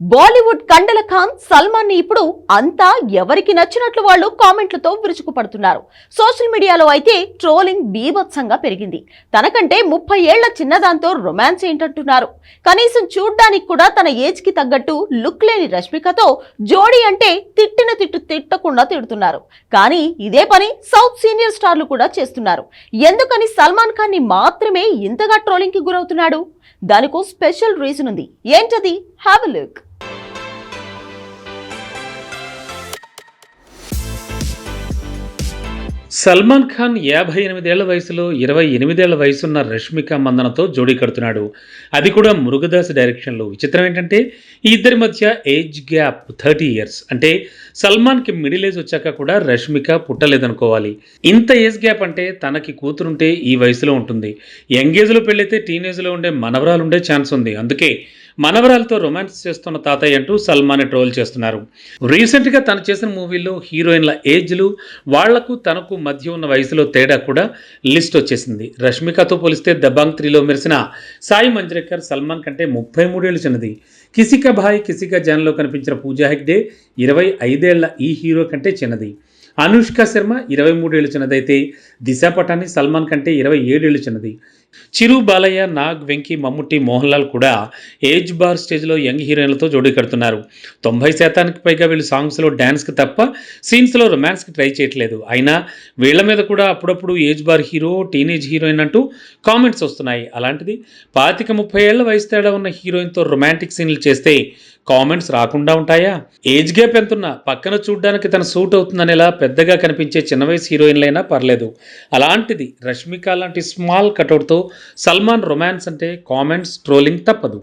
బాలీవుడ్ కండల ఖాన్ సల్మాన్ని ఇప్పుడు అంతా ఎవరికి నచ్చినట్లు వాళ్ళు కామెంట్లతో విరుచుకుపడుతున్నారు. సోషల్ మీడియాలో అయితే ట్రోలింగ్ బీభత్సంగా పెరిగింది. తనకంటే ముప్పై ఏళ్ళ చిన్నదాంతో రొమాన్స్ ఏంటంటున్నారు. కనీసం చూడ్డానికి కూడా తన ఏజ్కి తగ్గట్టు లుక్ లేని రష్మికతో జోడీ అంటే తిట్టిన తిట్టు తిట్టకుండా తిడుతున్నారు. కానీ ఇదే పని సౌత్ సీనియర్ స్టార్లు కూడా చేస్తున్నారు. ఎందుకని సల్మాన్ ఖాన్ని మాత్రమే ఇంతగా ట్రోలింగ్కి గురవుతున్నాడు? దానికో స్పెషల్ రీజన్ ఉంది. ఏంటది? Have look. సల్మాన్ ఖాన్ యాభై ఎనిమిదేళ్ళ వయసులో ఇరవై ఎనిమిదేళ్ళ వయసున్న రష్మిక మందనతో జోడీ కడుతున్నాడు. అది కూడా మురుగదాస్ డైరెక్షన్లో. విచిత్రం ఏంటంటే ఈ ఇద్దరి మధ్య ఏజ్ గ్యాప్ థర్టీ ఇయర్స్. అంటే సల్మాన్కి మిడిల్ ఏజ్ వచ్చాక కూడా రష్మిక పుట్టలేదనుకోవాలి. ఇంత ఏజ్ గ్యాప్ అంటే తనకి కూతురుంటే ఈ వయసులో ఉంటుంది. యంగ్ ఏజ్లో పెళ్ళైతే టీనేజ్లో ఉండే మనవరాలు ఉండే ఛాన్స్ ఉంది. అందుకే మనవరాలతో రొమాన్స్ చేస్తున్న తాతయ్య అంటూ సల్మాన్ ట్రోల్ చేస్తున్నారు. రీసెంట్గా తను చేసిన మూవీల్లో హీరోయిన్ల ఏజ్లు వాళ్ళకు తనకు మధ్య ఉన్న వయసులో తేడా కూడా లిస్ట్ వచ్చేసింది. రష్మికతో పోలిస్తే దబాంగ్ త్రీలో మెరిసిన సాయి మంజ్రేకర్ సల్మాన్ కంటే ముప్పై మూడేళ్ళు చిన్నది. కిసిక భాయ్ కిసిక జాన్లో కనిపించిన పూజా హెగ్డే ఇరవై ఐదేళ్ళ ఈ హీరో కంటే చిన్నది. అనుష్క శర్మ ఇరవై మూడేళ్ళు చిన్నదైతే దిశా పటాని సల్మాన్ కంటే ఇరవై ఏడేళ్ళు చిన్నది. చిరు బాలయ్య నాగ్ వెంకీ మమ్ముట్టి మోహన్ లాల్ కూడా ఏజ్ బార్ స్టేజ్లో యంగ్ హీరోయిన్లతో జోడీ కడుతున్నారు. తొంభై శాతానికి పైగా వీళ్ళు సాంగ్స్లో డ్యాన్స్కి తప్ప సీన్స్లో రొమాన్స్కి ట్రై చేయట్లేదు. అయినా వీళ్ళ మీద కూడా అప్పుడప్పుడు age bar hero teenage heroine అంటూ కామెంట్స్ వస్తున్నాయి. అలాంటిది పాతిక ముప్పై ఏళ్ళ వయసు తేడా ఉన్న హీరోయిన్తో రొమాంటిక్ సీన్లు చేస్తే కామెంట్స్ రాకుండా ఉంటాయా? ఏజ్ గ్యాప్ ఎంతున్నా పక్కన చూడ్డానికి తన సూట్ అవుతుందనేలా పెద్దగా కనిపించే చిన్న వయసు హీరోయిన్లైనా పర్లేదు. అలాంటిది రష్మిక లాంటి స్మాల్ కటౌట్తో సల్మాన్ రొమాన్స్ అంటే కామెంట్స్ ట్రోలింగ్ తప్పదు.